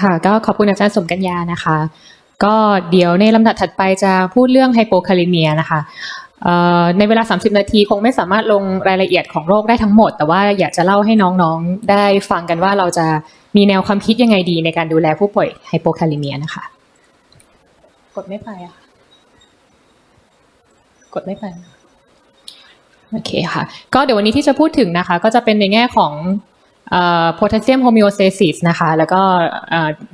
ค่ะ ก็ขอบคุณอาจารย์สมกัญญานะคะ ก็เดี๋ยวในลำดับถัดไปจะพูดเรื่องไฮโปคาลิเมียนะคะเอ่อในเวลา 30 นาทีคงไม่สามารถลงรายละเอียดของโรคได้ทั้งหมด แต่ว่าอยากจะเล่าให้น้องๆ ได้ฟังกันว่าเราจะมีแนวความคิดยังไงดีในการดูแลผู้ป่วยไฮโปคาลิเมียนะคะ กดไม่ไปอะค่ะกดไม่ไปโอเคค่ะ ก็เดี๋ยววันนี้ที่จะพูดถึงนะคะ ก็จะเป็นในแง่ของ โพแทสเซียมโฮมิโอเซซิสนะคะ แล้วก็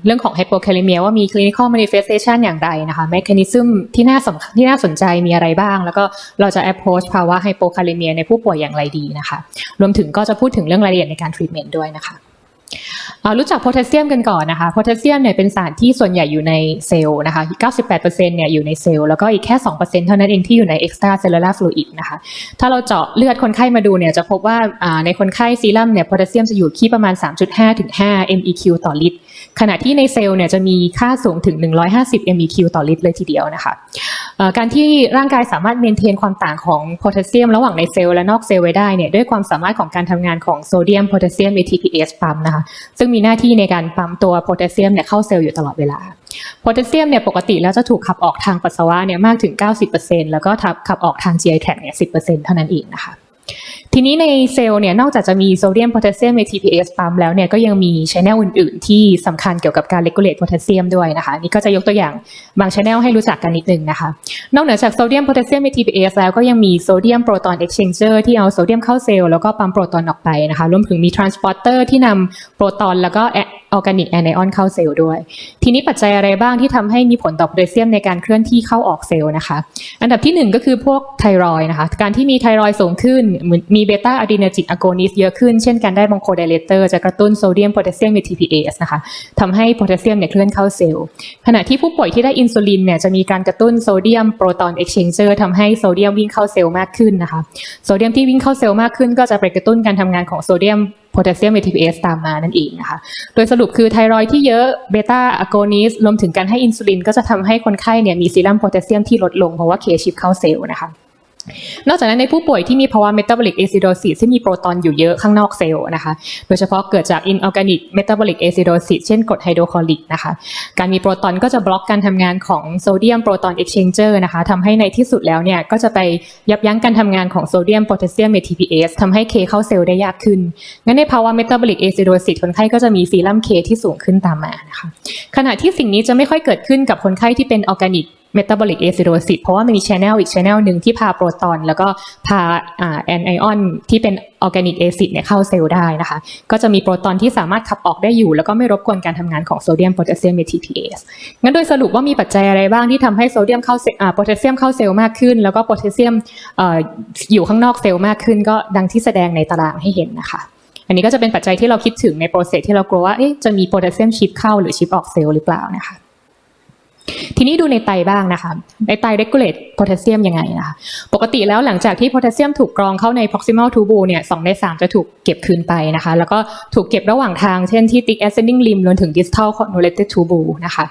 เรื่องของไฮโปแคลเมียว่ามีคลินิคอลมานิเฟสเทชันอย่างไรนะคะแมคานิซึมที่น่าสำที่น่าสนใจมีอะไรบ้าง แล้วก็เราจะ approach ภาวะไฮโปแคลเมียในผู้ป่วยอย่างไรดีนะคะ รวมถึงก็จะพูดถึงเรื่องรายละเอียดในการทรีทเมนต์ด้วยนะคะ อ่ารู้จักโพแทสเซียมกันก่อนนะคะโพแทสเซียมเนี่ยเป็นสารที่ส่วนใหญ่อยู่ในเซลล์นะคะ 98%เนี่ยอยู่ในเซลล์แล้วก็อีกแค่ 2%เท่านั้นเองที่อยู่ใน extra cellular fluid นะคะ ถ้าเราเจาะเลือดคนไข้มาดูเนี่ยจะพบว่าในคนไข้ซีรัมเนี่ยโพแทสเซียมจะอยู่ที่ประมาณ 3.5 ถึง 5 MEQ ต่อลิตร ขณะที่ในเซลล์เนี่ยจะมีค่าสูงถึง 150 MEQ ต่อลิตรเลยทีเดียวนะคะ การที่ร่างกายสามารถเมนเทนความต่างของโพแทสเซียมระหว่างในเซลล์และนอกเซลล์ไว้ได้เนี่ยด้วยความสามารถของการทำงานของโซเดียมโพแทสเซียม ATPase ปั๊มนะคะซึ่งมีหน้าที่ในการปั๊มตัวโพแทสเซียมเนี่ยเข้าเซลล์อยู่ตลอดเวลาโพแทสเซียมเนี่ยปกติแล้วจะถูกขับออกทางปัสสาวะเนี่ยมากถึง 90%แล้วก็ขับออกทาง GI tract เนี่ย10%เท่านั้นเองนะคะ ทีนี้ในเซลล์เนี่ยนอกจากจะมีโซเดียมโพแทสเซียม ATPase ปั๊มแล้วเนี่ยก็ยังมีชแนลอื่น ๆ ที่สำคัญเกี่ยวกับการเลกูเลตโพแทสเซียมด้วยนะคะนี่ก็จะยกตัวอย่างบางชแนลให้รู้จักกันนิดนึงนะคะ นอกเหนือจากโซเดียมโพแทสเซียม ATPase แล้วก็ยังมีโซเดียมโปรตอนเอ็กชแนนเจอร์ที่เอาโซเดียมเข้าเซลล์แล้วก็ปั๊มโปรตอนออกไปนะคะรวมถึงมีทรานสปอร์เตอร์ที่นำโปรตอนแล้วก็ออร์แกนิกแอนไอออนเข้าเซลล์ด้วย ทีนี้ปัจจัยอะไรบ้างที่ทำให้มีผลต่อโพแทสเซียมในการเคลื่อนที่เข้าออกเซลล์นะคะ อันดับที่หนึ่งก็คือพวกไทรอยนะคะการที่มีไทรอยสูงขึ้นมีเบต้าอะดรีนาจิกอะโกนิสเยอะขึ้น เช่นการได้บองโคไดเลเตอร์จะกระตุ้นโซเดียมโพแทสเซียม ATPase นะคะทำให้โพแทสเซียมเนี่ยเคลื่อนเข้าเซลล์ ขณะที่ผู้ป่วยที่ได้อินซูลินเนี่ยจะมีการกระตุ้นโซเดียมโปรตอนเอ็กชแนนเจอร์ทำให้โซเดียมวิ่งเข้าเซลล์มากขึ้นนะคะ โซเดียมที่วิ่งเข้าเซลล์มากขึ้น ก็จะไปกระตุ้นการทำงานของโซเดียมโพแทสเซียม ATPase ตามมานั่นเองนะคะ โดยสรุปคือไทรอยด์ที่เยอะเบต้าอะโกนิสรวมถึงการให้อินซูลินก็จะทำให้คนไข้เนี่ยมีซีรัมโพแทสเซียมที่ลดลงเพราะว่าเคชิปเข้าเซลล์นะคะ นอกจากนั้นในผู้ป่วยที่มีภาวะเมตาบอลิก a อซิโดซิสที่มีโปรตอนอยู่เยอะข้างนอกเซลล์นะคะ โดยเฉพาะเกิดจาก inorganic metabolic acidosis เช่นกรดไฮโดรคลอริกนะคะ การมีโปรตอนก็จะบล็อกการทำงานของโซเดียมโปรตอนเอ็กชแนนเจอร์นะคะทำให้ในที่สุดแล้วเนี่ยก็จะไปยับยั้งการทำงานของโซเดียมโพแทสเซียม ATPase ทำให้เคเข้าเซลล์ได้ยากขึ้น งั้นในภาวะเมตาบอลิก a อซิโดซิสคนไข้ก็จะมีซีรัมเคที่สูงขึ้นตามมานะคะ ขณะที่สิ่งนี้จะไม่ค่อยเกิดขึ้นกับคนไข้ที่เป็นออร์แกนิก เมตาบอลิกเอซิโดซิสเพราะว่ามันมีชแนลอีกชแนลหนึ่งที่พาโปรตอน แล้วก็พาแอนไอออนที่เป็นออร์แกนิกเอซิดเนี่ยเข้าเซลล์ได้นะคะ ก็จะมีโปรตอนที่สามารถขับออกได้อยู่ แล้วก็ไม่รบกวนการทำงานของโซเดียมโพแทสเซียม ATPase งั้นโดยสรุปว่ามีปัจจัยอะไรบ้างที่ทำให้โซเดียมเข้าเซลโพแทสเซียมเข้าเซลล์มากขึ้น แล้วก็โพแทสเซียมอยู่ข้างนอกเซลล์มากขึ้น ก็ดังที่แสดงในตารางให้เห็นนะคะอันนี้ก็จะเป็นปัจจัยที่เราคิดถึงในโปรเซสที่เรากลัวว่าจะมีโพแทสเซียมชิปเข้าหรือชิปออกเซลล์หรือเปล่านะคะ ทีนี้ดูในไตบ้างนะคะ ในไต regulate โพแทสเซียมยังไงนะคะ ปกติแล้วหลังจากที่โพแทสเซียมถูกกรองเข้าใน proximal tubule เนี่ยสองในสามจะถูกเก็บคืนไปนะคะ แล้วก็ถูกเก็บระหว่างทาง เช่นที่ thick ascending limb รวมถึง distal convoluted tubule นะคะ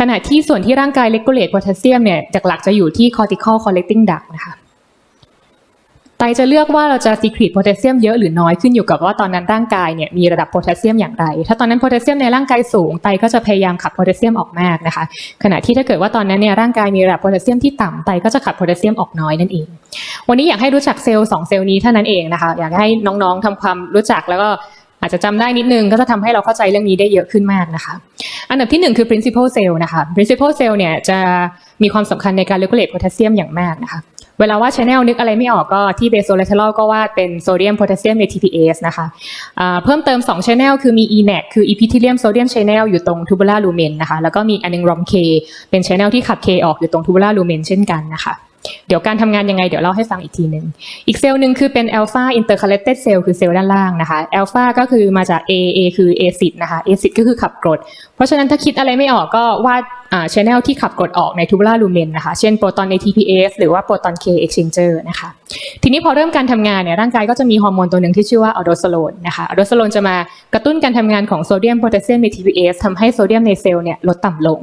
ขณะที่ส่วนที่ร่างกาย regulate โพแทสเซียมเนี่ยจากหลักจะอยู่ที่ cortical collecting duct นะคะ ไตจะเลือกว่าเราจะ secrete โพแทสเซียมเยอะหรือน้อยขึ้นอยู่กับว่าตอนนั้นร่างกายเนี่ยมีระดับโพแทสเซียมอย่างไร ถ้าตอนนั้นโพแทสเซียมในร่างกายสูงไตก็จะพยายามขับโพแทสเซียมออกมากนะคะ ขณะที่ถ้าเกิดว่าตอนนั้นเนี่ยร่างกายมีระดับโพแทสเซียมที่ต่ำไตก็จะขับโพแทสเซียมออกน้อยนั่นเอง วันนี้อยากให้รู้จักเซลล์สองเซลล์นี้เท่านั้นเองนะคะ อยากให้น้องๆทำความรู้จักแล้วก็อาจจะจำได้นิดนึงก็จะทำให้เราเข้าใจเรื่องนี้ได้เยอะขึ้นมากนะคะ อันดับที่หนึ่งคือ principal cell นะคะ principal cell เนี่ยจะ มีความสำคัญในการ regulate โพแทสเซียมอย่างมากนะคะ เวลาว่า channel นึกอะไรไม่ออกก็ที่ basolateral ก็ว่าเป็น sodium potassium ATPase นะคะเพิ่มเติม2 channel คือมี ENaC คือ epithelium sodium channel อยู่ตรง tubular lumen นะคะ แล้วก็มีอันนึง ROMK เป็น channel ที่ขับ K ออกอยู่ตรง tubular lumen เช่นกันนะคะเดี๋ยวการทำงานยังไงเดี๋ยวเล่าให้ฟังอีกทีหนึ่งอีกเซลล์หนึ่งคือเป็น alpha intercalated cell คือเซลล์ด้านล่างนะคะ alpha ก็คือมาจาก A A คือ acid นะคะ acid ก็คือขับกรด เพราะฉะนั้นถ้าคิดอะไรไม่ออกก็วาด อ่า channel ที่ขับกรดออกใน tubular lumen นะคะ เช่นโปรตอน ATPase หรือว่าโปรตอน K exchanger นะคะ ทีนี้พอเริ่มการทำงานเนี่ยร่างกายก็จะมีฮอร์โมนตัวหนึ่งที่ชื่อว่าอะโดสโลนนะคะอะโดสโลนจะมากระตุ้นการทำงานของโซเดียมโพแทสเซียม ATPase ทำให้โซเดียมในเซลล์เนี่ยลดต่ำลง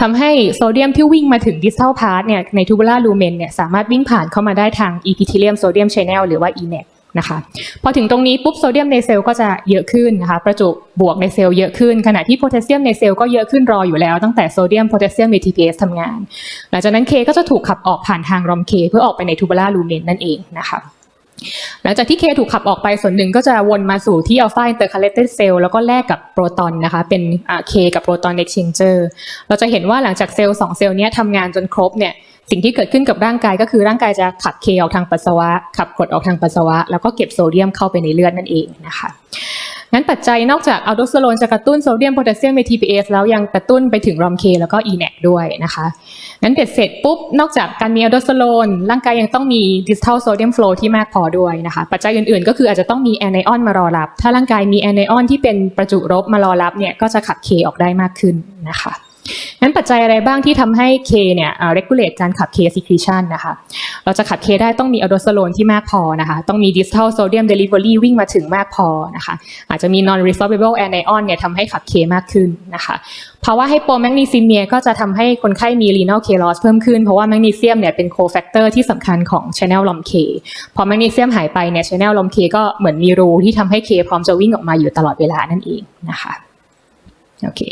ทำให้โซเดียมที่วิ่งมาถึง distal part เนี่ยใน tubular lumen เนี่ยสามารถวิ่งผ่านเข้ามาได้ทาง epithelium sodium channel หรือว่า ENaC นะคะพอถึงตรงนี้ปุ๊บโซเดียมในเซลล์ก็จะเยอะขึ้นนะคะประจุบวกในเซลล์เยอะขึ้น ขณะที่โพแทสเซียมในเซลล์ก็เยอะขึ้นรออยู่แล้วตั้งแต่โซเดียมโพแทสเซียม ATPase ทำงาน หลังจากนั้นเคก็จะถูกขับออกผ่านทางรอมเคเพื่อออกไปในทูบ u ล a r ลูเมนนั่นเองนะคะหลังจากที่เคถูกขับออกไปส่วนหนึ่งก็จะวนมาสู่ที่อัลฟาอินเตอร์คาเลเต d เซลล์แล้วก็แลกกับโปรตอนนะคะ เป็นเคกับโปรตอนเอ็กช n นเจอร์เราจะเห็นว่าหลังจากเซลล์สองเซลล์นี้ทำงานจนครบเนี่ย สิ่งที่เกิดขึ้นกับร่างกายก็คือร่างกายจะขับเคออกทางปัสสาวะ ขับกรดออกทางปัสสาวะ แล้วก็เก็บโซเดียมเข้าไปในเลือดนั่นเองนะคะงั้นปัจจัยนอกจากอัลโดสเตอโรนจะกระตุ้นโซเดียมโพแทสเซียม ATPase แล้วยังกระตุ้นไปถึงรอมเคแล้วก็ ENaC ด้วยนะคะงั้นเบ็ดเสร็จปุ๊บ นอกจากการมีอัลโดสเตอโรนร่างกายยังต้องมีดิสทัลโซเดียมโฟลที่มากพอด้วยนะคะ ปัจจัยอื่นๆ ก็คืออาจจะต้องมีแอนไอออนมารอรับ ถ้าร่างกายมีแอนไอออนที่เป็นประจุลบมารอรับเนี่ยก็จะขับเคออกได้มากขึ้นนะคะ งั้นปัจจัยอะไรบ้างที่ทำให้ K เนี่ยเอ่อ regulate การขับ K secretion นะคะ เราจะขับ K ได้ต้องมีอัลโดสเตอโรนที่มากพอนะคะ ต้องมี distal sodium delivery วิ่งมาถึงมากพอนะคะ อาจจะมี non resorbable anion เนี่ยทำให้ขับ K มากขึ้นนะคะภาวะไฮโปแมกนีซีเมียก็จะทำให้คนไข้มี renal K loss เพิ่มขึ้น เพราะว่าแมกนีเซียมเนี่ยเป็น cofactor ที่สำคัญของ channel lom K พอแมกนีเซียมหายไปเนี่ย channel lom K ก็เหมือนมีรูที่ทำให้ K พร้อมจะวิ่งออกมาอยู่ตลอดเวลานั่นเองนะคะ โอเค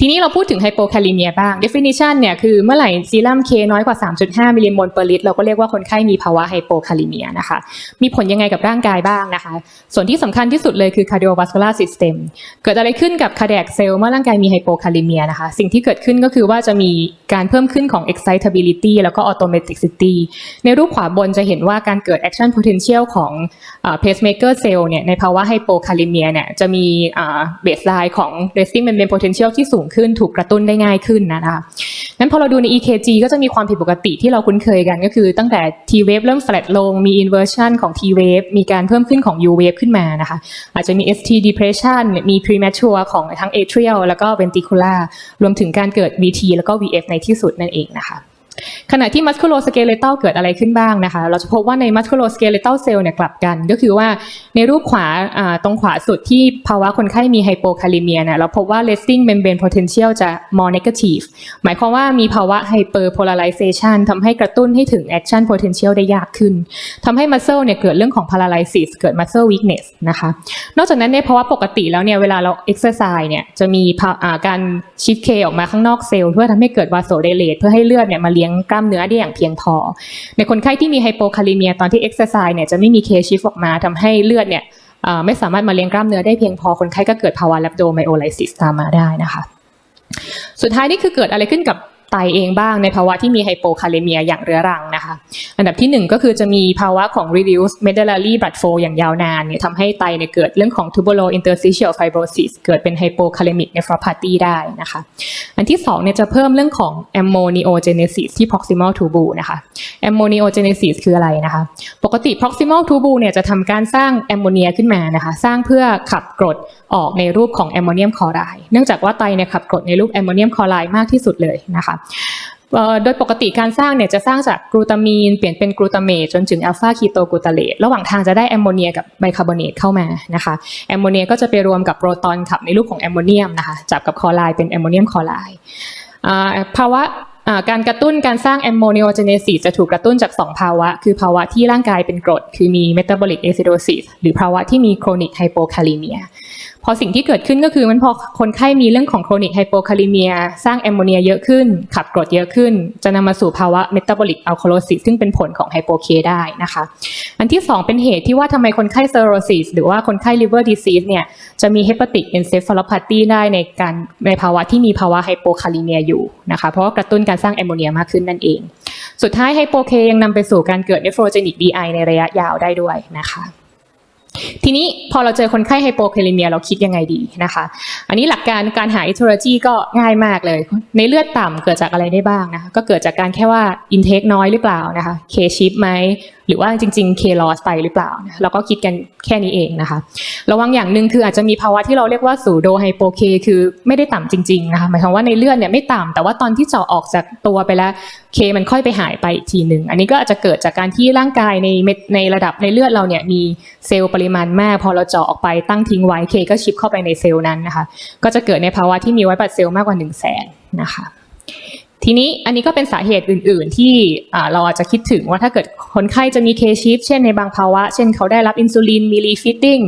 ทีนี้เราพูดถึงไฮโปแคลิเมียบ้าง definition เนี่ยคือเมื่อไหร่ซีรัมเคน้อยกว่า 3.5 มิลลิโมลเปอร์ลิตรเราก็เรียกว่าคนไข้มีภาวะไฮโปแคลิเมียนะคะ มีผลยังไงกับร่างกายบ้างนะคะ ส่วนที่สำคัญที่สุดเลยคือ cardiovascular system เกิดอะไรขึ้นกับ cardiac cell เมื่อร่างกายมีไฮโปแคลิเมียนะคะ สิ่งที่เกิดขึ้นก็คือว่าจะมีการเพิ่มขึ้นของ excitability แล้วก็ automaticity ในรูปขวาบนจะเห็นว่าการเกิด action potential ของ pacemaker cell เนี่ยในภาวะไฮโปแคลิเมียเนี่ยจะมีเบสไลน์ของ resting membrane potential ที่สูงขึ้นถูกกระตุ้นได้ง่ายขึ้นนะคะงั้นพอเราดูใน EKG ก็จะมีความผิดปกติที่เราคุ้นเคยกันก็คือตั้งแต่ T wave เริ่ม flat ลงมี inversion ของ T wave มีการเพิ่มขึ้นของ U wave ขึ้นมานะคะ อาจจะมี ST depression มี premature ของทั้ง atrial แล้วก็ ventricular รวมถึงการเกิด VT แล้วก็ VF ในที่สุดนั่นเองนะคะ ขณะที่ musculoskeletal เกิดอะไรขึ้นบ้างนะคะ เราจะพบว่าใน musculoskeletal cell เนี่ยกลับกัน ก็คือว่าในรูปขวาตรงขวาสุดที่ภาวะคนไข้มีไฮโปคาลิเมียเนี่ยเราพบว่า resting membrane potential จะ more negative หมายความว่ามีภาวะ hyperpolarization ทำให้กระตุ้นให้ถึง action potential ได้ยากขึ้นทำให้ muscle เนี่ยเกิดเรื่องของ paralysis เกิด muscle weakness นะคะ นอกจากนั้นในภาวะปกติแล้วเนี่ยเวลาเรา exercise เนี่ยจะมีการ shift K ออกมาข้างนอกเซลล์เพื่อทำให้เกิด vasodilate เพื่อให้เลือดเนี่ยมาเลี้ยงกล้ามเนื้อได้อย่างเพียงพอ ในคนไข้ที่มีไฮโปคาลิเมียตอนที่เอ็กซ์ไซส์เนี่ยจะไม่มีเคชิฟออกมาทำให้เลือดเนี่ยไม่สามารถมาเลี้ยงกล้ามเนื้อได้เพียงพอคนไข้ก็เกิดภาวะแลปโดไมโอไลซิสตามมาได้นะคะ สุดท้ายนี่คือเกิดอะไรขึ้นกับ ไตเองบ้างในภาวะที่มีไฮโปคาเลเมียอย่างเรื้อรังนะคะ อันดับที่หนึ่งก็คือจะมีภาวะของ reduced medullary blood flow อย่างยาวนานเนี่ยทำให้ไตเนี่ยเกิดเรื่องของ tubular interstitial fibrosis เกิดเป็น hypokalemic nephropathy ได้นะคะ อันที่สองเนี่ยจะเพิ่มเรื่องของ ammoniogenesis ที่ proximal tubu นะคะ ammoniogenesis คืออะไรนะคะ ปกติ proximal tubu เนี่ยจะทำการสร้างแอมโมเนียขึ้นมานะคะ สร้างเพื่อขับกรดออกในรูปของแอมโมเนียมคลอไรด์เนื่องจากว่าไตเนี่ยขับกรดในรูปแอมโมเนียมคลอไรด์มากที่สุดเลยนะคะโดยปกติการสร้างเนี่ยจะสร้างจากกลูตามีน เปลี่ยนเป็นกลูตาเมตจนถึงอัลฟาคีโตกลูตาเลตระหว่างทางจะได้แอมโมเนียกับไบคาร์บอเนตเข้ามานะคะแอมโมเนียก็จะไปรวมกับโปรตอนขับในรูปของแอมโมเนียมนะคะจับกับคอไรด์เป็นแอมโมเนียมคอไรด์ภาวะการกระตุ้นการสร้างแอมโมเนียเจเนซิสจะถูกกระตุ้นจาก 2 ภาวะ คือภาวะที่ร่างกายเป็นกรด คือมี metabolic acidosis หรือภาวะที่มี chronic hypokalemia พอสิ่งที่เกิดขึ้นก็คือมันพอคนไข้มีเรื่องของ chronic hypokalemia สร้างแอมโมเนียเยอะขึ้น ขับกรดเยอะขึ้น จะนำมาสู่ภาวะ metabolic alkalosis ซึ่งเป็นผลของ hypo K ได้นะคะ อันที่ 2 เป็นเหตุที่ว่าทำไมคนไข้ cirrhosis หรือว่าคนไข้ liver disease เนี่ยจะมี hepatic encephalopathy ได้ในการในภาวะที่มีภาวะ hypokalemia อยู่นะคะเพราะกระตุ้นการสร้างแอมโมเนียมากขึ้นนั่นเอง สุดท้าย hypo K ยังนำไปสู่การเกิด nephrogenic DI ในระยะยาวได้ด้วยนะคะ ทีนี้พอเราเจอคนไข้ไฮโปแคลิเมียเราคิดยังไงดีนะคะ อันนี้หลักการการหาอิทโรจีก็ง่ายมากเลย ในเลือดต่ำเกิดจากอะไรได้บ้างนะคะก็เกิดจากการแค่ว่าอินเทคน้อยหรือเปล่านะคะเคชิปไหม หรือว่าจริงๆ K loss ไปหรือเปล่าเราก็คิดกันแค่นี้เองนะคะ ระวังอย่างหนึ่งคืออาจจะมีภาวะที่เราเรียกว่าสูโดไฮโปเคคือไม่ได้ต่ำจริงๆนะคะหมายความว่าในเลือดเนี่ยไม่ต่ำแต่ว่าตอนที่เจาะออกจากตัวไปแล้วเคมันค่อยไปหายไปอีกทีหนึ่งอันนี้ก็อาจจะเกิดจากการที่ร่างกายในเม็ดในระดับในเลือดเราเนี่ยมีเซลล์ปริมาณมาก พอเราเจาะออกไปตั้งทิ้งไว้เคก็ชิปเข้าไปในเซลล์นั้นนะคะ ก็จะเกิดในภาวะที่มีไว้บัดเซลล์มากกว่า1 0 0 0 0แสนนะคะ ทีนี้อันนี้ก็เป็นสาเหตุอื่น ๆ ที่เราอาจจะคิดถึงว่าถ้าเกิดคนไข้จะมีเคชิฟเช่นในบางภาวะ เช่นเขาได้รับอินซูลิน มีรีฟิตติ้ง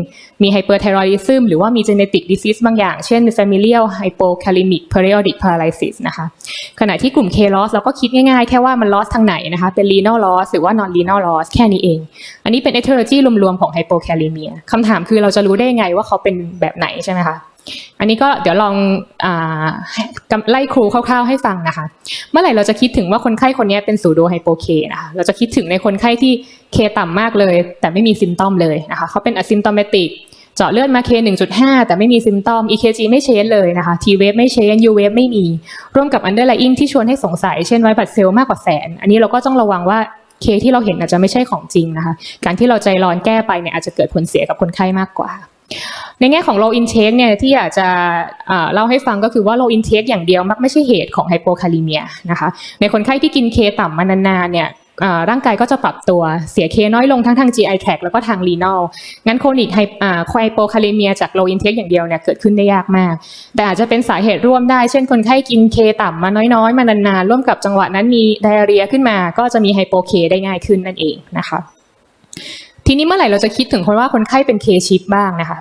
มีไฮเปอร์ไทรอยดิซึมหรือว่ามี genetic disease บางอย่าง เช่น familial hypokalemic periodic paralysis นะคะขณะที่กลุ่ม K loss เราก็คิดง่าย ๆ แค่ว่ามัน loss ทางไหนนะคะ เป็น renal loss หรือว่า non renal loss แค่นี้เอง อันนี้เป็น etiology รวม ๆ ของ hypokalemia คำถามคือเราจะรู้ได้ยังไงว่าเขาเป็นแบบไหนใช่ไหมคะ อันนี้ก็เดี๋ยวลองอไล่ครูคร่าวๆให้ฟังนะคะ เมื่อไหร่เราจะคิดถึงว่าคนไข้คนนี้เป็นสูโดไฮโปเคนะคะเราจะคิดถึงในคนไข้ที่เคต่ำมากเลย แต่ไม่มีซิมตอมเลยนะคะเขาเป็นอซิมตอมเมติกเจาะเลือดมาเค1.5 แต่ไม่มีซิมตอม EKG ไม่เชนเลยนะคะ T wave ไม่เชน U wave ไม่มี ร่วมกับ underlying ที่ชวนให้สงสัยเช่นไวบัตเซลล์มากกว่าแสน อันนี้เราก็ต้องระวังว่าเคที่เราเห็นอาจจะไม่ใช่ของจริงนะคะ การที่เราใจร้อนแก้ไปเนี่ยอาจจะเกิดผลเสียกับคนไข้มากกว่า ในแง่ของ low intake เนี่ยที่อยากจะเล่าให้ฟังก็คือว่า low intake อย่างเดียวมักไม่ใช่เหตุของ hypokalemia นะคะในคนไข้ที่กินเคต่ำมานานๆเนี่ยร่างกายก็จะปรับตัวเสียเคน้อยลงทั้งทาง GI tract แล้วก็ทาง renal งั้นโคนิกไฮอ่า hypokalemia จาก low intake อย่างเดียวเนี่ยเกิดขึ้นได้ยากมาก แต่อาจจะเป็นสาเหตุร่วมได้ เช่นคนไข้กินเคต่ำมาน้อยๆ มานานๆ ร่วมกับจังหวะนั้นมีไดอาเรียขึ้นมา ก็จะมีไฮโปเคได้ง่ายขึ้นนั่นเองนะคะ ทีนี้เมื่อไหร่เราจะคิดถึงคนว่าคนไข้เป็นเคชิปบ้างนะคะ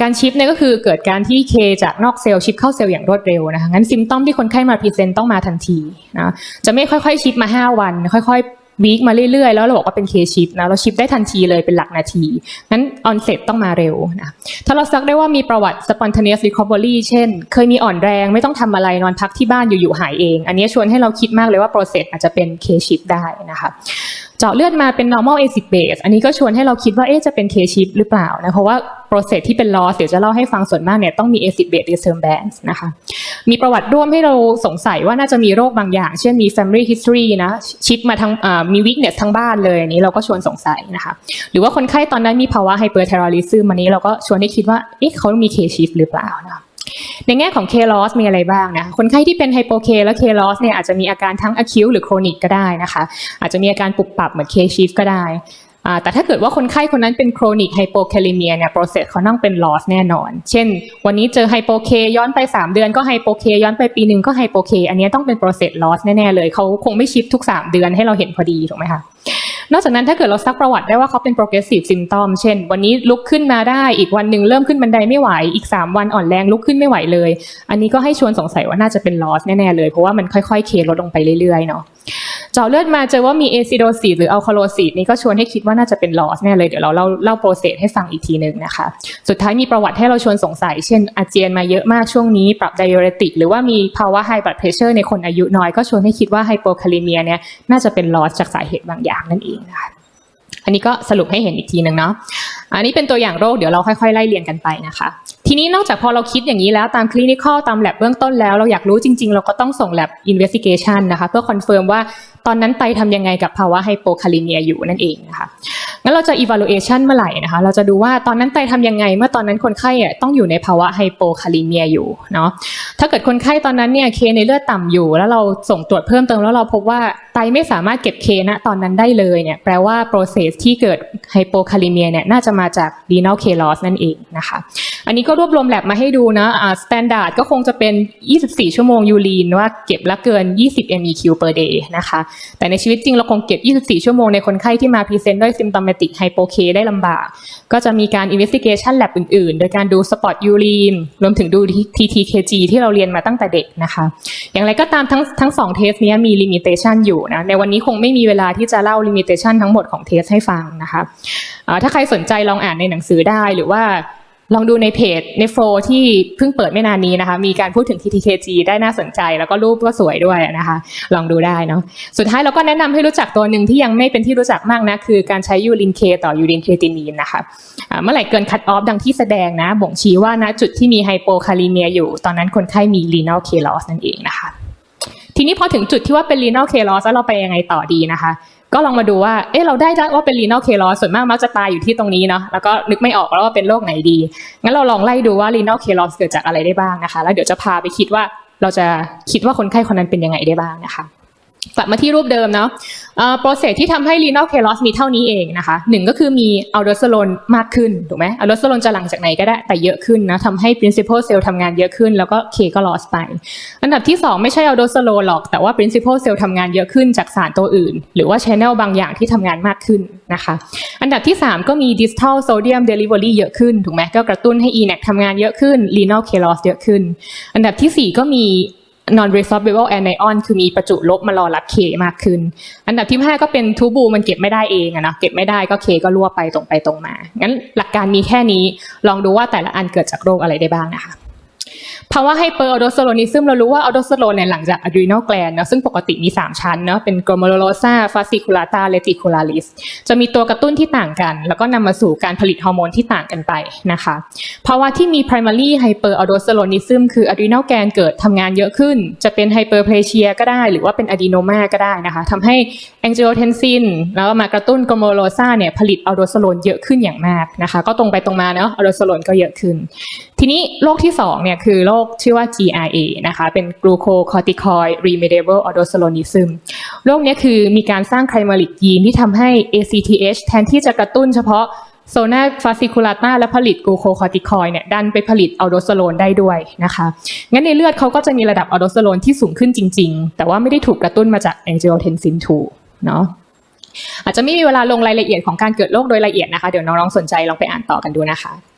การชิปเนี่ยก็คือเกิดการที่เคจากนอกเซลล์ชิปเข้าเซลล์อย่างรวดเร็วนะคะงั้นซิมตอมที่คนไข้มาพรีเซนต์ต้องมาทันทีนะจะไม่ค่อยๆ ชิปมา 5 วัน ค่อยๆวีคมาเรื่อยๆ แล้วเราบอกว่าเป็นเคชิปนะเราชิปได้ทันทีเลยเป็นหลักนาทีงั้นออนเซ็ตต้องมาเร็วนะถ้าเราซักได้ว่ามีประวัติ spontaneous recovery เช่น เคยมีอ่อนแรงไม่ต้องทำอะไรนอนพักที่บ้านอยู่ๆหายเอง อันนี้ชวนให้เราคิดมากเลยว่า process อาจจะเป็น K chip ได้นะคะ เจาะเลือดมาเป็น normal acid base อันนี้ก็ชวนให้เราคิดว่าเอ๊ะจะเป็น K chip หรือเปล่านะเพราะว่า process ที่เป็น loss เดี๋ยวจะเล่าให้ฟังส่วนมากเนี่ยต้องมี acid base disturbance นะคะมีประวัติร่วมให้เราสงสัยว่าน่าจะมีโรคบางอย่าง เช่นมี family history นะชิปมาทั้งมี weakness ทั้งบ้านเลยอันนี้เราก็ชวนสงสัยนะคะหรือว่าคนไข้ตอนนั้นมีภาวะ hyperthyroidism อันนี้เราก็ชวนให้คิดว่าเอ๊ะเขามี K shift หรือเปล่านะะ ในแง่ของ K loss มีอะไรบ้างนะ คนไข้ที่เป็นไฮโปเคและ K loss เนี่ยอาจจะมีอาการทั้ง acute หรือ chronic ก็ได้นะคะ อาจจะมีอาการปรับปรับเหมือน K shift ก็ได้อ่าแต่ถ้าเกิดว่าคนไข้คนนั้นเป็น chronic hypokalemia เนี่ย process เขาต้องเป็น loss แน่นอน เช่น วันนี้เจอไฮโปเคย้อนไป 3 เดือนก็ไฮโปเคย้อนไปปีหนึ่งก็ไฮโปเคอันนี้ต้องเป็น process loss แน่ๆเลยเขาคงไม่ชิปทุก 3 เดือนให้เราเห็นพอดีถูกไหมคะ นอกจากนั้นถ้าเกิดเราซักประวัติได้ว่าเขาเป็น progressive symptom เช่น วันนี้ลุกขึ้นมาได้อีกวันหนึ่งเริ่มขึ้นบันไดไม่ไหวอีก 3 วันอ่อนแรงลุกขึ้นไม่ไหวเลย อันนี้ก็ให้ชวนสงสัยว่าน่าจะเป็น loss แน่ๆเลย เพราะว่ามันค่อยๆ เคลดลงไปเรื่อยๆเนาะ เจาะเลือดมาเจอว่ามี acidosis หรือ alkalosis นี่ก็ชวนให้คิดว่าน่าจะเป็น loss แน่เลยเดี๋ยวเราเล่าเล่าโปรเซสให้ฟังอีกทีหนึ่งนะคะ สุดท้ายมีประวัติให้เราชวนสงสัย เช่นอาเจียนมาเยอะมากช่วงนี้ ปรับ diuretic หรือว่ามีภาวะ high blood pressure ในคนอายุน้อยก็ชวนให้คิดว่า hypokalemia เนี่ยน่าจะเป็น loss จากสาเหตุบางอย่างนั่นเองนะคะอันนี้ก็สรุปให้เห็นอีกทีหนึ่งเนาะ อันนี้เป็นตัวอย่างโรคเดี๋ยวเราค่อยๆไล่เรียงกันไปนะคะ ทีนี้นอกจากพอเราคิดอย่างนี้แล้วตามคลินิคอลตามแลบเบื้องต้นแล้ว เราอยากรู้จริง ๆ เราก็ต้องส่งแลบอินเวสติเกชันนะคะ เพื่อคอนเฟิร์มว่าตอนนั้นไตทำยังไงกับภาวะไฮโปคาลิเมียอยู่นั่นเองนะคะงั้นเราจะ evaluation เมื่อไหร่นะคะ เราจะดูว่าตอนนั้นไตทำยังไง เมื่อตอนนั้นคนไข้อะต้องอยู่ในภาวะไฮโปคาลิเมียอยู่เนาะถ้าเกิดคนไข้ตอนนั้นเนี่ยเคในเลือดต่ำอยู่ แล้วเราส่งตรวจเพิ่มเติมแล้วเราพบว่าไตไม่สามารถเก็บเคณตอนนั้นได้เลยเนี่ยแปลว่า process ที่เกิดไฮโปคาลิเมียเนี่ยน่าจะมาาจาก renal K loss นั่นเองนะคะ อันนี้ก็รวบรวมแลบมาให้ดูนะอ่า standard ก็คงจะเป็น 24 ชั่วโมงยูรีนว่าเก็บละเกิน 20 MEQ per day นะคะ แต่ในชีวิตจริงเราคงเก็บ 24 ชั่วโมงในคนไข้ที่มาพรีเซนต์ด้วย symptomatic hypoK ได้ลำบาก ก็จะมีการ investigation lab อื่นๆ โดยการดู spot urine รวมถึงดู TTKG ที่เราเรียนมาตั้งแต่เด็กนะคะ อย่างไรก็ตามทั้งทั้งสองเทสนี้มี limitation อยู่นะ ในวันนี้คงไม่มีเวลาที่จะเล่า limitation ทั้งหมดของเทสให้ฟังนะคะอ่าถ้าใครสนใจลองอ่านในหนังสือได้หรือว่าลองดูในเพจในโฟลที่เพิ่งเปิดไม่นานนี้นะคะ มีการพูดถึง TTKG ได้น่าสนใจ แล้วก็รูปก็สวยด้วยนะคะ ลองดูได้เนาะสุดท้ายเราก็แนะนำให้รู้จักตัวหนึ่งที่ยังไม่เป็นที่รู้จักมากนะ คือการใช้ยูรินเคต่อยูรินเคตินีนนะคะเมื่อไหร่เกินคัตออฟดังที่แสดงนะ บ่งชี้ว่าณจุดที่มีไฮโปคาลิเมียอยู่ ตอนนั้นคนไข้มี renal K loss นั่นเองนะคะ ทีนี้พอถึงจุดที่ว่าเป็น renal K loss แล้วเราไปยังไงต่อดีนะคะ ก็ลองมาดูว่า เอ๊ะเราได้แล้ว่าเป็น renal K loss ส่วนมากมักจะตายอยู่ที่ตรงนี้เนาะ แล้วก็นึกไม่ออกแล้วว่าเป็นโรคไหนดี งั้นเราลองไล่ดูว่า renal K loss เกิดจากอะไรได้บ้างนะคะ แล้วเดี๋ยวจะพาไปคิดว่าเราจะคิดว่าคนไข้คนนั้นเป็นยังไงได้บ้างนะคะ กลับมาที่รูปเดิมเนาะโปรเซสที่ทำให้ renal k loss มีเท่านี้เองนะคะหนึ่งก็คือมีอัลโดสเตอโรนมากขึ้นถูกไหมอัลโดสเตอโรนจะหลั่งจากไหนก็ได้แต่เยอะขึ้นนะทำให้ principal cell ทำงานเยอะขึ้น แล้วก็ K ก็ loss ไป อันดับที่ 2 ไม่ใช่อัลโดสเตอโรนหรอก แต่ว่า principal cell ทำงานเยอะขึ้นจากสารตัวอื่น หรือว่า channel บางอย่างที่ทำงานมากขึ้นนะคะอันดับที่ 3 ก็มี distal sodium delivery เยอะขึ้นถูกไหมก็กระตุ้นให้ ENaC ทำงานเยอะขึ้น renal K loss เยอะขึ้น อันดับทีสี่4 ก็มี non resorbable anion คือมีประจุลบมารอรับเคมากขึ้น อันดับที่ห้าก็เป็นทูบูมันเก็บไม่ได้เองอะนะเก็บไม่ได้ก็เคก็รั่วไปตรงไปตรงมา งั้นหลักการมีแค่นี้ ลองดูว่าแต่ละอันเกิดจากโรคอะไรได้บ้างนะคะ ภาวะไฮเปอร์อะโดสโลนิซึมเรารู้ว่าอะโดสโลนเนี่ยหลังจากอะดรีน a ลแกลนเนาะซึ่งปกติมี 3 ชั้นเนาะเป็นก l ม m โ r ซาฟา s ิคูลาตาเลติคูลาริสจะมีตัวกระตุ้นที่ต่างกัน แล้วก็นำมาสู่การผลิตฮอร์โมนที่ต่างกันไปนะคะภาวะที่มี primary hyper aldosteronism คืออะดรีน a ลแกลนเกิดทำงานเยอะขึ้น จะเป็นไฮเปอร์เพลเชียก็ได้ หรือว่าเป็นอะดีโนมาก็ได้นะคะทำให้แองจิโอเทนซินแล้วมากระตุ้นก l ม m โ r ซาเนี่ยผลิตอะโดสโลนเยอะขึ้นอย่างมากนะคะ ก็ตรงไปตรงมาเนาะอะโดสโลนก็เยอะขึ้น ทีนี้โรคที่2เนี่ยคือโรคชื่อว่า GRA นะคะเป็น glucocorticoid remediable aldosteronism โรคนี้คือมีการสร้างไคลมาลิกยีนที่ทำให้ ACTH แทนที่จะกระตุ้นเฉพาะโซนาฟาซิคูลาต้าและผลิตกลูโคคอติคอยเนี่ยดันไปผลิตอัลโดสโรนได้ด้วยนะคะ งั้นในเลือดเขาก็จะมีระดับอัลโดสโรนที่สูงขึ้นจริง ๆ แต่ว่าไม่ได้ถูกกระตุ้นมาจากแองจิโอเทนซิน2เนาะอาจจะไม่มีเวลาลงรายละเอียดของการเกิดโรคโดยละเอียดนะคะ เดี๋ยวน้องๆสนใจลองไปอ่านต่อกันดูนะคะ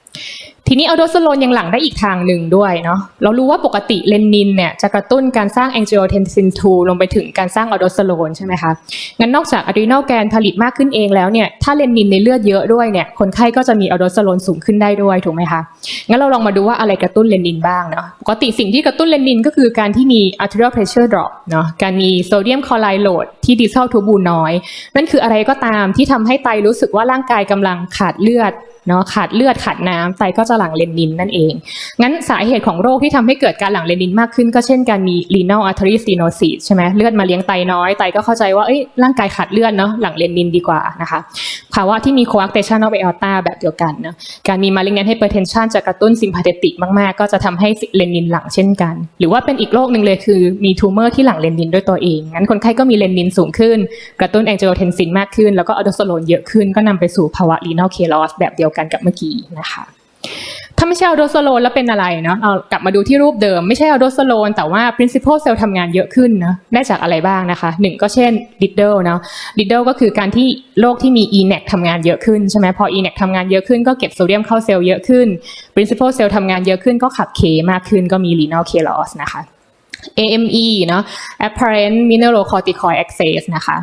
ทีนี้อัลโดสเตอโรนยังหลั่งได้อีกทางหนึ่งด้วยเนาะเรารู้ว่าปกติเลนนินเนี่ยจะกระตุ้นการสร้างแองจิโอเทนซิน2ลงไปถึงการสร้างอัลโดสเตอโรนใช่ไหมคะงั้นนอกจากอะดรีนอลแกนผลิตมากขึ้นเองแล้วเนี่ยถ้าเลนนินในเลือดเยอะด้วยเนี่ยคนไข้ก็จะมีอัลโดสเตอโรนสูงขึ้นได้ด้วยถูกไหมคะงั้นเราลองมาดูว่าอะไรกระตุ้นเลนนินบ้างเนาะปกติสิ่งที่กระตุ้นเลนนินก็คือการที่มี arterial pressure drop เนาะการมีโซเดียมคลอไรด์โหลดที่ดิสเซลทูบูน้อย นั่นคืออะไรก็ตามที่ทำให้ไตรู้สึกว่าร่างกายกำลังขาดเลือด เนาะขาดเลือดขาดน้ำไตก็จะหลั่งเลนนินนั่นเอง งั้นสาเหตุของโรคที่ทำให้เกิดการหลั่งเลนนินมากขึ้น ก็เช่นการมี renal artery stenosis ใช่ไหมเลือดมาเลี้ยงไตน้อยไตก็เข้าใจว่าเอ้ยร่างกายขาดเลือดเนาะหลั่งเลนนินดีกว่านะคะภาวะที่มี coarctation of aorta แบบเดียวกันเนาะการมี malignant hypertension จะกระตุ้น sympathetic มากๆ ก็จะทำให้เลนนินหลั่งเช่นกัน หรือว่าเป็นอีกโรคหนึ่งเลยคือมี tumor ที่หลั่งเลนนินด้วยตัวเองงั้นคนไข้ก็มีเลนนินสูงขึ้น กระตุ้น angiotensin มากขึ้น แล้วก็อัลโดสโตรนเยอะขึ้นก็นำไปสู่ภาวะ renal K loss แบบเดียวกันกับเมื่อกี้นะคะถ้าไม่ใช่อัลโดสโลนแล้วเป็นอะไรเนาะเรากลับมาดูที่รูปเดิมไม่ใช่อัลโดสโลนแต่ว่า principal cell ทำงานเยอะขึ้นนะได้จากอะไรบ้างนะคะหนึ่งก็เช่น diddle เนาะ diddle ก็คือการที่โรคที่มี ENaC ทำงานเยอะขึ้นใช่ไหมพอ ENaC ทำงานเยอะขึ้นก็เก็บโซเดียมเข้าเซลล์เยอะขึ้น principal cell ทำงานเยอะขึ้นก็ขับ K มากขึ้นก็มี renal K loss นะคะ AME เนาะ apparent mineralocorticoid excess นะคะ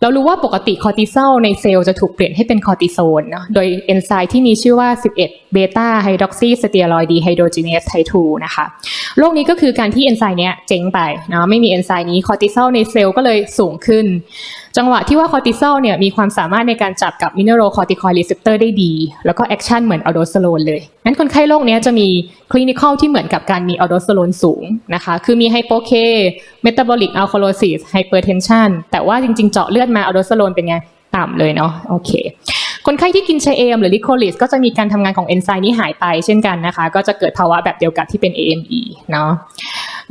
เรารู้ว่าปกติคอร์ติซอลในเซลล์จะถูกเปลี่ยนให้เป็นคอร์ติโซนเนาะ โดยเอนไซม์ที่มีชื่อว่า 11 เบต้าไฮดรอกซีสเตียรอยดีไฮโดรเจเอสไท2นะคะ โรคนี้ก็คือการที่เอนไซม์เนี้ยเจ๊งไปเนาะ ไม่มีเอนไซม์นี้คอร์ติซอลในเซลล์ก็เลยสูงขึ้น จังหวะที่ว่าคอร์ติซอลเนี่ยมีความสามารถในการจับกับมินเนอโรคอร์ติคอยรีเซปเตอร์ได้ดี แล้วก็แอคชั่นเหมือนอัลโดสโตรนเลยงั้นคนไข้โรคนี้จะมีคลินิคอลที่เหมือนกับการมีอัลโดสโตรนสูงนะคะ คือมีไฮโปเคเมตาบอลิกอัลคโลซิสไฮเปอร์เทนชันแต่ว่าจริงๆ เจาะเลือดมาอัลโดสโตรนเป็นไง ต่ำเลยเนาะโอเคคนไข้ที่กินเชเอมหรือลิโคลิสก็จะมีการทำงานของเอนไซม์นี้หายไปเช่นกันนะคะ ก็จะเกิดภาวะแบบเดียวกับที่เป็น AME เนาะ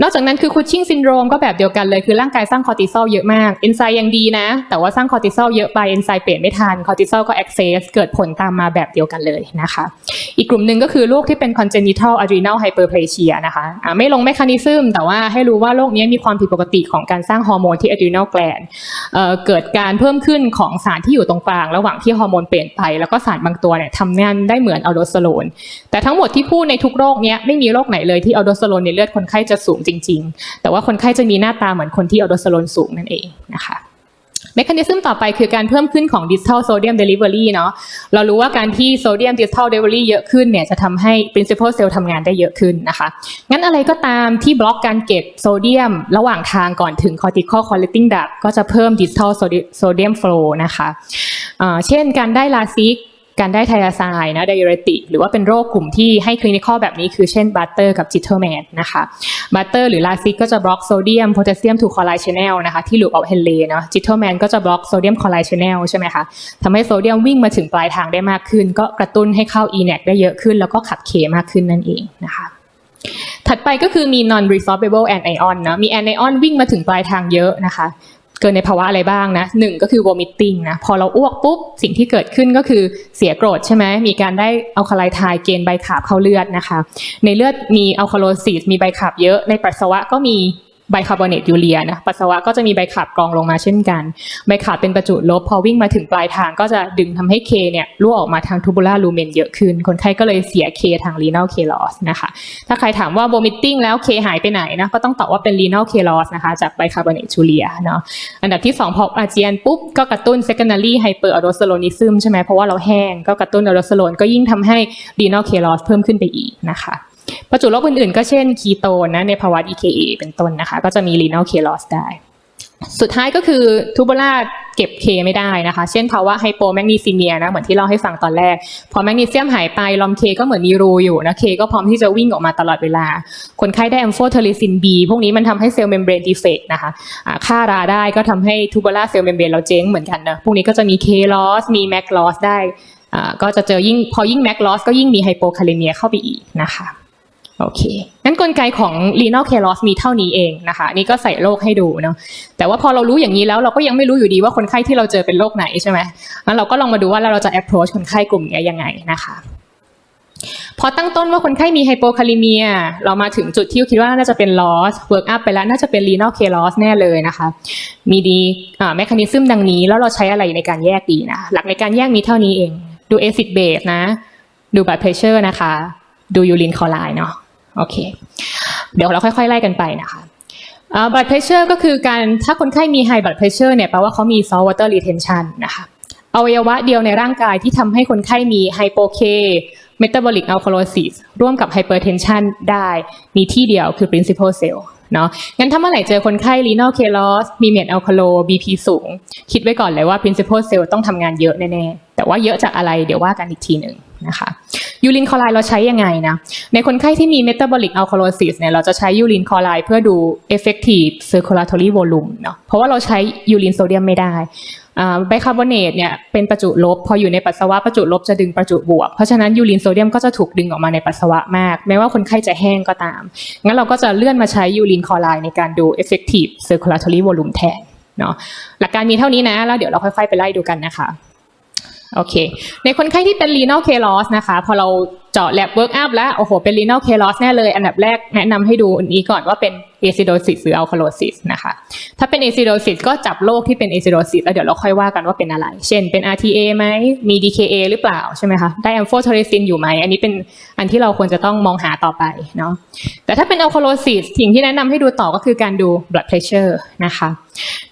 นอกจากนั้นคือคูชชิ่งซินโดรมก็แบบเดียวกันเลยคือร่างกายสร้างคอร์ติซอลเยอะมากเอนไซม์ยังดีนะ แต่ว่าสร้างคอร์ติซอลเยอะไปเอนไซม์เปลี่ยนไม่ทันคอร์ติซอลก็แอคเซสเกิดผลตามมาแบบเดียวกันเลยนะคะ อีกกลุ่มหนึ่งก็คือโรคที่เป็น congenital adrenal hyperplasia นะคะะไม่ลงแมคานิซึมแต่ว่าให้รู้ว่าโรคนี้มีความผิดปกติของการสร้างฮอร์โมนที่ adrenal gland เเกิดการเพิ่มขึ้นของสารที่อยู่ตรงกลาง ระหว่างที่ฮอร์โมนเปลี่ยนไป แล้วก็สารบางตัวเนี่ยทำงานได้เหมือนอัลโดสเตอโรนแต่ทั้งหมดที่พูดในทุกโรคนี้ไม่มีโรคไหนเลยที่อัลโดสเตอโรนในเลือดคนไข้จะสูงจริง ๆ แต่ว่าคนไข้จะมีหน้าตาเหมือนคนที่อัลโดสเตอโรนสูงนั่นเองนะคะเมคานิซึมต่อไปคือการเพิ่มขึ้นของ distal sodium delivery เนาะเรารู้ว่าการที่โซเดียม distal delivery เยอะขึ้นเนี่ยจะทำให้ principal cell ทำงานได้เยอะขึ้นนะคะ งั้นอะไรก็ตามที่บล็อกการเก็บโซเดียมระหว่างทางก่อนถึง cortical collecting duct ก็จะเพิ่ม distal sodium flow นะคะ เช่นการได้ลาซิก การได้ไทอาไซน์นะไดเรติกหรือว่าเป็นโรคกลุ่มที่ให้คลินิคอลแบบนี้คือเช่นบัตเตอร์กับจิตเทอร์แมนนะคะบัตเตอร์หรือลาซิกก็จะบล็อกโซเดียมโพแทสเซียมทูคอไลชแนลนะคะที่หลูปออฟเฮนเลเนาะจิตเทอร์แมนก็จะบล็อกโซเดียมคอไลชแนลใช่ไหมคะทำให้โซเดียมวิ่งมาถึงปลายทางได้มากขึ้น ก็กระตุ้นให้เข้า e n a c ได้เยอะขึ้น แล้วก็ขับเคมากขึ้นนั่นเองนะคะถัดไปก็คือมี non resorbable anion นะมี anion วิ่งมาถึงปลายทางเยอะนะคะ เกิดในภาวะอะไรบ้างนะหนึ่งก็คือ vomiting นะพอเราอ้วกปุ๊บ สิ่งที่เกิดขึ้นก็คือเสียโกรธใช่ไหมมีการได้อัลคาไลทายเกณฑ์ใบขาบเข้าเลือดนะคะ ในเลือดมีอัลคาโลซีสมีใบขาบเยอะในปัสสาวะก็มี ไบคาร์บอเนตยูเรียนะปัสสาวะก็จะมีไบคาบกรองลงมาเช่นกันไบคาบเป็นประจุลบพอวิ่งมาถึงปลายทางก็จะดึงทำให้เคเนี่ยรั่วออกมาทางทูบูลารูเมนเยอะขึ้น คนไข้ก็เลยเสียเคทางรีน a ลเคลอสนะคะ ถ้าใครถามว่า vomiting แล้วเคหายไปไหนนะก็ต้องตอบว่าเป็น renal k loss นะคะจากไบคาร์บอเนตจูเลียเนาะอันดับที่ 2 พออาเจียนปุ๊บก็กระตุ้น secondary hyperaldosteronism ใช่ไหมเพราะว่าเราแห้งก็กระตุ้นอัลโดสเตอโรนก็ยิ่งทำให้ renal k loss เพิ่มขึ้นไปอีกนะคะ ประจุลบอื่นๆ ก็เช่นคีโตนนะในภาวะ DKA เป็นต้นนะคะ ก็จะมี renal k loss ได้ สุดท้ายก็คือทูบูล่าเก็บเคไม่ได้นะคะ เช่นภาวะไฮโปแมกนีซีเมียนะเหมือนที่เล่าให้ฟังตอนแรก พอแมกนีเซียมหายไปลอมเคก็เหมือนมีรูอยู่นะเคก็พร้อมที่จะวิ่งออกมาตลอดเวลา คนไข้ได้แอมโฟเทอริซินบีพวกนี้มันทำให้เซลล์เมมเบรนดีเฟกนะคะอ่าค่าราได้ก็ทำให้ทูบูล่าเซลล์เมมเบรนเราเจ๊งเหมือนกันนะพวกนี้ก็จะมีเคลอสมีแมกลอสได้ก็จะเจอยิ่งพอยิ่งแมกลอสก็ยิ่งมีไฮโปคาเลเมียเข้าไปอีกนะคะ โอเคงั้นกลไกของ renal chaos มีเท่านี้เองนะคะนี่ก็ใส่โรคให้ดูเนาะแต่ว่าพอเรารู้อย่างนี้แล้วเราก็ยังไม่รู้อยู่ดีว่าคนไข้ที่เราเจอเป็นโรคไหนใช่ไหมงั้นเราก็ลองมาดูว่าเราจะ approach คนไข้กลุ่มนี้ยังไงนะคะพอตั้งต้นว่าคนไข้มีไฮโปคาลิเมีย เรามาถึงจุดที่คิดว่าน่าจะเป็น loss work up ไปแล้วน่าจะเป็น renal care loss แน่เลยนะคะ มีดีอ่า mechanism ดังนี้ แล้วเราใช้อะไรในการแยกดีนะ หลักในการแยกมีเท่านี้เอง ดู acid base นะ ดู blood pressure นะคะ ดู urine chloride เนาะ โอเค เดี๋ยวเราค่อยๆ ไล่กันไปนะคะอ่า blood pressure ก็คือการถ้าคนไข้มี high blood pressure เนี่ยแปลว่าเขามี salt water retention นะคะอวัยวะเดียวในร่างกายที่ทำให้คนไข้มี hypo K metabolic alkalosis ร่วมกับ hypertension ได้มีที่เดียวคือ principal cell เนาะงั้นถ้าเมื่อไหร่เจอคนไข้ renal K loss มีเม t อัลคาโล BP สูง คิดไว้ก่อนเลยว่า principal cell ต้องทำงานเยอะแน่ๆ แต่ว่าเยอะจากอะไรเดี๋ยวว่ากันอีกทีหนึ่ง นะคะยูรินคอไรด์เราใช้ยังไงนะในคนไข้ที่มี metabolic alkalosis เนี่ยเราจะใช้ยูรินคอไรด์เพื่อดู effective circulatory volume เนาะเพราะว่าเราใช้ยูรินโซเดียมไม่ได้ไบคาร์บอเนตเนี่ยเป็นประจุลบ พออยู่ในปัสสาวะประจุลบจะดึงประจุบวก เพราะฉะนั้นยูรินโซเดียมก็จะถูกดึงออกมาในปัสสาวะมาก แม้ว่าคนไข้จะแห้งก็ตาม งั้นเราก็จะเลื่อนมาใช้ยูรินคอไรด์ในการดู effective circulatory volume แทนเนาะหลักการมีเท่านี้นะ แล้วเดี๋ยวเราค่อยๆไปไล่ดูกันนะคะ โอเค ในคนไข้ที่เป็น renal K l o s นะคะ พอเราเจาะ lab work up แล้ว โอ้โห เป็น renal K loss แน่เลย อันดับแรกแนะนำให้ดูอันนี้ก่อนว่าเป็น acidosis หรือ alkalosis นะคะ ถ้าเป็น acidosis ก็จับโรคที่เป็น acidosis แล้วเดี๋ยวเราค่อยว่ากันว่าเป็นอะไร เช่น เป็น RTA ไหม มี DKA หรือเปล่าใช่ไหมคะ ได้ amphotericin อยู่ไหม อันนี้เป็นอันที่เราควรจะต้องมองหาต่อไปเนาะ แต่ถ้าเป็น alkalosis สิ่งที่แนะนำให้ดูต่อก็คือการดู blood pressure นะคะ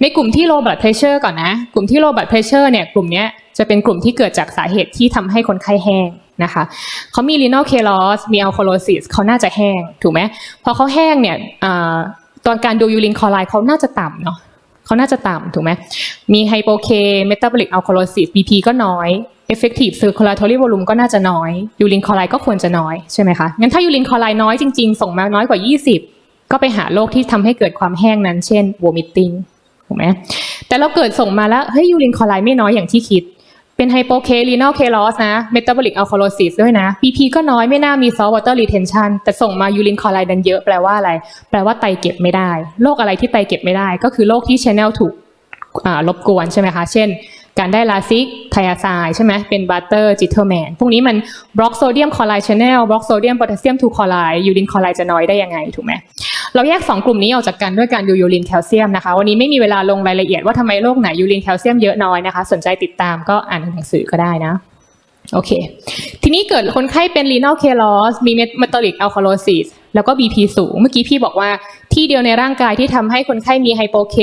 ในกลุ่มที่ low blood pressure ก่อนนะ กลุ่มที่ low blood pressure เนี่ย กลุ่มเนี้ยจะเป็นกลุ่มที่เกิดจากสาเหตุที่ทำให้คนไข้แห้งนะคะเขามี renal K loss มี alkalosis เขาน่าจะแห้งถูกไหมพอเขาแห้งเนี่ยตอนการดูยูรินคอไรด์เขาน่าจะต่ำเนาะเขาน่าจะต่ำถูกไหมมีไฮโปเค metabolic alkalosis BP ก็น้อย effective circulatory volume ก็น่าจะน้อยยูรินคอไรด์ก็ควรจะน้อยใช่ไหมคะงั้นถ้ายูรินคอไรด์น้อยจริงๆ ส่งมาน้อยกว่า 20 ก็ไปหาโรคที่ทำให้เกิดความแห้งนั้น เช่น vomiting ถูกไหมแต่เราเกิดส่งมาแล้วเฮ้ยยูรินคอไรด์ไม่น้อยอย่างที่คิด เป็นไฮโปเคลีนอลเคลอสนะเมตาบอลิกอัลคาโลซิสด้วยนะ BP ก็น้อยไม่น่ามีซอลวอเตอร์รีเทนชันแต่ส่งมายูรินคอไลด์ดันเยอะแปลว่าอะไร แปลว่าไตเก็บไม่ได้ โรคอะไรที่ไตเก็บไม่ได้ ก็คือโรคที่ชแนลถูกลบกวนใช่ไหมคะ เช่น การได้ลาซิกไทอาไซใช่ไหมเป็นบัตเตอร์จิเทอร์แมนพวกนี้มันบล็อกโซเดียมคลอไรด์ชแนลบล็อกโซเดียมโพแทสเซียมทูคลอไรด์ยูรินคลอไรด์จะน้อยได้ยังไงถูกไหมเราแยก 2 กลุ่มนี้ออกจากกันด้วยการดูยูรินแคลเซียมนะคะวันนี้ไม่มีเวลาลงรายละเอียดว่าทำไมโรคไหนยูรินแคลเซียมเยอะน้อยนะคะสนใจติดตามก็อ่านหนังสือก็ได้นะโอเค ทีนี้เกิดคนไข้เป็น renal K loss มี metabolic alkalosis แล้วก็ BP สูง เมื่อกี้พี่บอกว่าที่เดียวในร่างกายที่ทำให้คนไข้มีไฮโปเค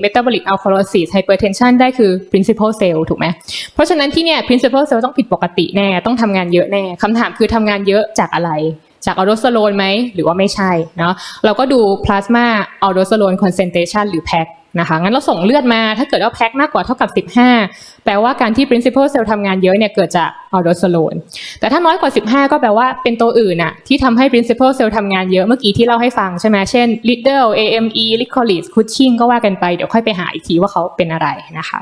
เมตาบอลิกอัลคอลอซิสไฮเปอร์เทนชันได้คือ principal cell ถูกไหมเพราะฉะนั้นที่เนี่ย principal cell ต้องผิดปกติแน่ ต้องทำงานเยอะแน่คำถามคือทำงานเยอะจากอะไร จากอัลโดสเตโรนไหมหรือว่าไม่ใช่เนาะเราก็ดู plasma aldosterone concentration หรือแพ็ค นะคะงั้นเราส่งเลือดมาถ้าเกิดว่าแพ็คมากกว่าเท่ากับ 15 แปลว่าการที่ principal cell ทำงานเยอะเนี่ยเกิดจากอัลโดสเตอโลนแต่ถ้าน้อยกว่า 15 ก็แปลว่าเป็นตัวอื่นอะที่ทำให้ principal cell ทำงานเยอะเมื่อกี้ที่เล่าให้ฟังใช่ไหมเช่น Liddle AME Licolis Cushing ก็ว่ากันไปเดี๋ยวค่อยไปหาอีกทีว่าเขาเป็นอะไรนะคะ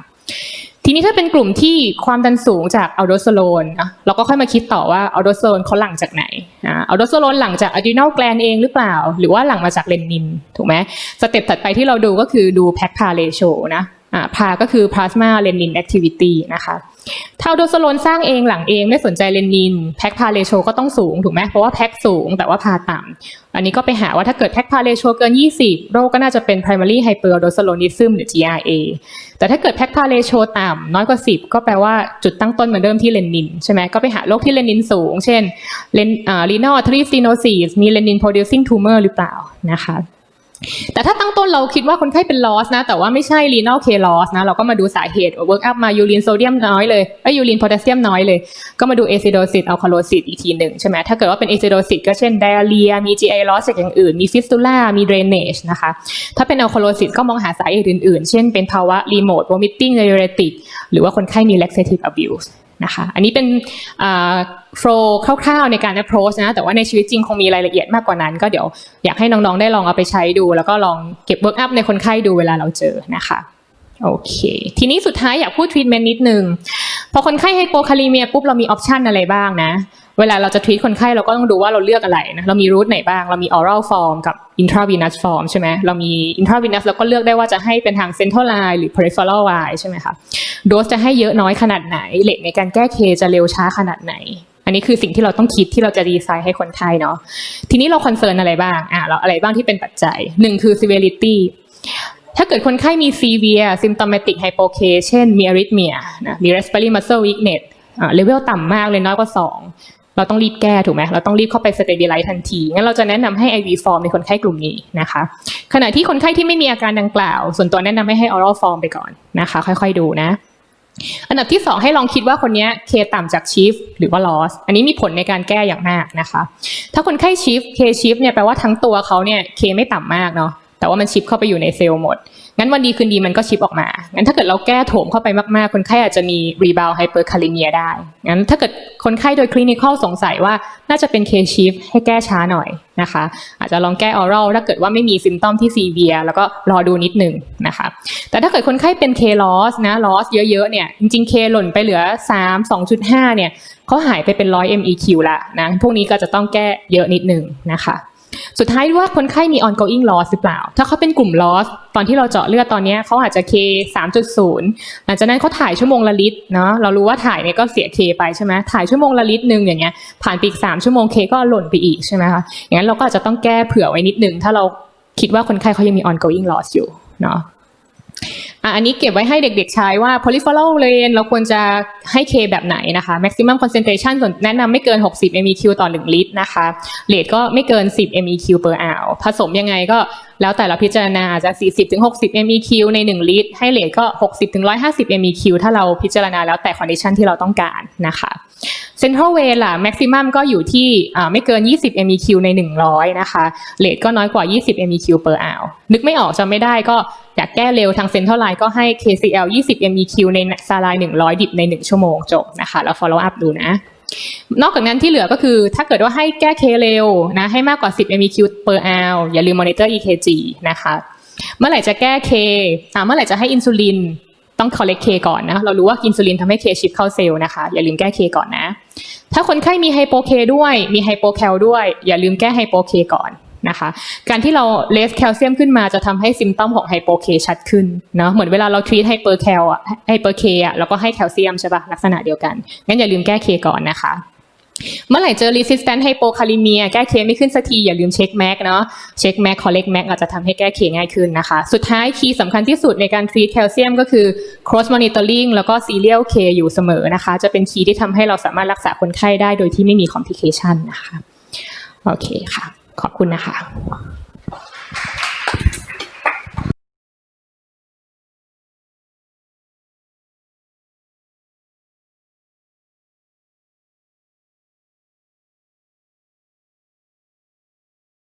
ทีนี้ถ้าเป็นกลุ่มที่ความดันสูงจากอัลโดสโตรนนะเราก็ค่อยมาคิดต่อว่าอัลโดสโตรนเขาหลั่งจากไหนอ่าอัลโดสโตรนหลั่งจากอะดรีนาลแกลนเองหรือเปล่า หรือว่าหลั่งมาจากเลนินถูกไหมสเต็ปถัดไปที่เราดูก็คือดูแพ็คพาเลโชนะอ่าพาก็คือพลาสมาเลนินแอคทิวิตี้นะคะ ถ้าโดสโตรนสร้างเองหลังเองไม่สนใจเลนินแพ็คพาเรโชก็ต้องสูงถูกไหมเพราะว่าแพ็คสูงแต่ว่าพาต่ำอันนี้ก็ไปหาว่าถ้าเกิดแพ็คพาเรโชเกิน 20 โรคก็น่าจะเป็น primary hyperaldosteronism หรือ GRA แต่ถ้าเกิดแพ็คพาเรโชต่ำน้อยกว่า 10 ก็แปลว่าจุดตั้งต้นมันเริ่มที่เลนินใช่ไหมก็ไปหาโรคที่เลนินสูง เช่นเลนอ่า renal artery stenosis มีเลนิน producing tumor หรือเปล่านะคะ แต่ถ้าตั้งต้นเราคิดว่าคนไข้เป็น loss นะ แต่ว่าไม่ใช่ renal K loss นะ เราก็มาดูสาเหตุ work up มา urine sodium น้อยเลยไอ้ urine potassium น้อยเลย ก็มาดู acidosis alkalosis อีกทีหนึ่งใช่ไหมถ้าเกิดว่าเป็น acidosis ก็เช่น diarrhea มี GI loss จากอย่างอื่น มี fistula มี drainage นะคะ ถ้าเป็น alkalosis ก็มองหาสาเหตุอื่นๆ เช่นเป็นภาวะ remote vomiting diuretic หรือว่าคนไข้มี laxative abuse นะคะอันนี้เป็นโฟล์คร่าวๆในการ approach นะแต่ว่าในชีวิตจริงคงมีรายละเอียดมากกว่านั้น ก็เดี๋ยวอยากให้น้องๆ ได้ลองเอาไปใช้ดู แล้วก็ลองเก็บ work up ในคนไข้ดูเวลาเราเจอนะคะโอเค ทีนี้สุดท้ายอยากพูด treatment นิดนึง พอคนไข้ไฮโปคาลีเมียปุ๊บเรามีออปชันอะไรบ้างนะ เวลาเราจะ treat คนไข้เราก็ต้องดูว่าเราเลือกอะไรนะเรามีรูทไหนบ้าง เรามี oral form กับ intravenous form ใช่ไหมเรามี intravenous เราก็เลือกได้ว่าจะให้เป็นทาง central line หรือ peripheral line ใช่ไหมคะโดสจะให้เยอะน้อยขนาดไหนเลทในการแก้เคจะเร็วช้าขนาดไหน อันนี้คือสิ่งที่เราต้องคิดที่เราจะดีไซน์ให้คนไข้เนาะทีนี้เราคอนเซิร์นอะไรบ้างอะเราอะไรบ้างที่เป็นปัจจัยหนึ่งคือ severity ถ้าเกิดคนไข้มี severe symptomatic hypoK เช่นมี arrhythmia นะมี respiratory muscle weakness อ่าเลเวลต่ำมากเลยน้อยกว่า 2 เราต้องรีบแก้ถูกไหมเราต้องรีบเข้าไป stabilize ทันที งั้นเราจะแนะนำให้ IV form ในคนไข้กลุ่มนี้นะคะ ขณะที่คนไข้ที่ไม่มีอาการดังกล่าว ส่วนตัวแนะนำให้ให้ oral form ไปก่อนนะคะ ค่อยๆดูนะ อันดับที่สองให้ลองคิดว่าคนนี้เคต่ำจากชีฟหรือว่า loss อันนี้มีผลในการแก้อย่างมากนะคะ ถ้าคนไข้ชีฟเคชีฟเนี่ยแปลว่าทั้งตัวเขาเนี่ยเคไม่ต่ำมากเนาะ แต่ว่ามันชิปเข้าไปอยู่ในเซลล์หมด งั้นวันดีคืนดีมันก็ชิปออกมา งั้นถ้าเกิดเราแก้โถมเข้าไปมากๆ คนไข้อาจจะมีรีบาวไฮเปอร์คาลิเมียได้ งั้นถ้าเกิดคนไข้โดยคลินิคอลสงสัยว่าน่าจะเป็นเคชิฟให้แก้ช้าหน่อยนะคะ อาจจะลองแก้ออรัลถ้าเกิดว่าไม่มีซิมตอมที่ซีเวียแล้วก็รอดูนิดหนึ่งนะคะ แต่ถ้าเกิดคนไข้เป็นเคลอสนะลอสเยอะๆเนี่ย จริงๆเคหล่นไปเหลือ 3 2.5 เนี่ยเขาหายไปเป็น100 MEQ ละนะ พวกนี้ก็จะต้องแก้เยอะนิดหนึ่งนะคะ สุดท้ายว่าคนไข้มี ongoing loss หรือเปล่า ถ้าเขาเป็นกลุ่ม loss ตอนที่เราเจาะเลือดตอนนี้เขาอาจจะ K 3.0 หลังจากนั้นเขาถ่ายชั่วโมงละลิตรเนาะ เรารู้ว่าถ่ายเนี่ยก็เสีย K ไปใช่ไหมถ่ายชั่วโมงละลิตรหนึ่งอย่างเงี้ย ผ่านไปอีก 3 ชั่วโมง K ก็หล่นไปอีกใช่ไหมคะ อย่างนั้นเราก็อาจจะต้องแก้เผื่อไว้นิดนึง ถ้าเราคิดว่าคนไข้เขายังมี ongoing loss อยู่เนาะ อันนี้เก็บไว้ให้เด็กๆใช้ว่า polyphenol lane เราควรจะให้ K แบบไหนนะคะ maximum concentration ส่วนแนะนำไม่เกิน 60 MEQ ต่อ 1 ลิตรนะคะเรทก็ไม่เกิน 10 MEQ per hour ผสมยังไงก็ แล้วแต่เราพิจารณาอาจะ 40-60 MEQ ใน 1 ลิตร ให้เรทก็ 60-150 MEQ ถ้าเราพิจารณาแล้วแต่ condition ที่เราต้องการนะคะ Central Vein ล่ะ maximum ก็อยู่ที่ไม่เกิน 20 MEQ ใน 100 นะคะเรทก็น้อยกว่า 20 MEQ per hour นึกไม่ออกจำไม่ได้ก็อยากแก้เร็วทาง Central Line ก็ให้ KCL 20 MEQ ในซาลาย100 ดิบใน 1 ชั่วโมงจบนะคะแล้ว follow up ดูนะ นอกจากนั้นที่เหลือก็คือถ้าเกิดว่าให้แก้เคเร็วนะให้มากกว่า 10 MEQ per hour อย่าลืม monitor EKG นะคะ เมื่อไหร่จะแก้เคเมื่อไหร่จะให้อินซูลินต้อง collect K ก่อนนะ เรารู้ว่าอินซูลินทำให้ K ชิปเข้าเซลล์นะคะ อย่าลืมแก้ K ก่อนนะ ถ้าคนไข้มีไฮโปเคด้วย มีไฮโปแคลด้วย อย่าลืมแก้ไฮโปเคก่อน นะคะ การที่เราเลสแคลเซียมขึ้นมาจะทำให้ซิมตอมของไฮโปเคชัดขึ้นเนาะเหมือนเวลาเราทรีตไฮเปอร์แคลอะไฮเปอร์เคอะเราก็ให้แคลเซียมใช่ปะลักษณะเดียวกัน งั้นอย่าลืมแก้เคก่อนนะคะเมื่อไหร่เจอ resistant hypokalemia แก้เคไม่ขึ้นสักที อย่าลืมเช็คแม็กเนาะเช็คแม็ก collect แม็กอาจจะทำให้แก้เคง่ายขึ้นนะคะ สุดท้ายคีย์สำคัญที่สุดในการ treat แคลเซียมก็คือ cross monitoring แล้วก็ serial K อยู่เสมอนะคะ จะเป็นคีย์ที่ทำให้เราสามารถรักษาคนไข้ได้โดยที่ไม่มี complication นะคะ โอเคค่ะ ขอบคุณนะคะ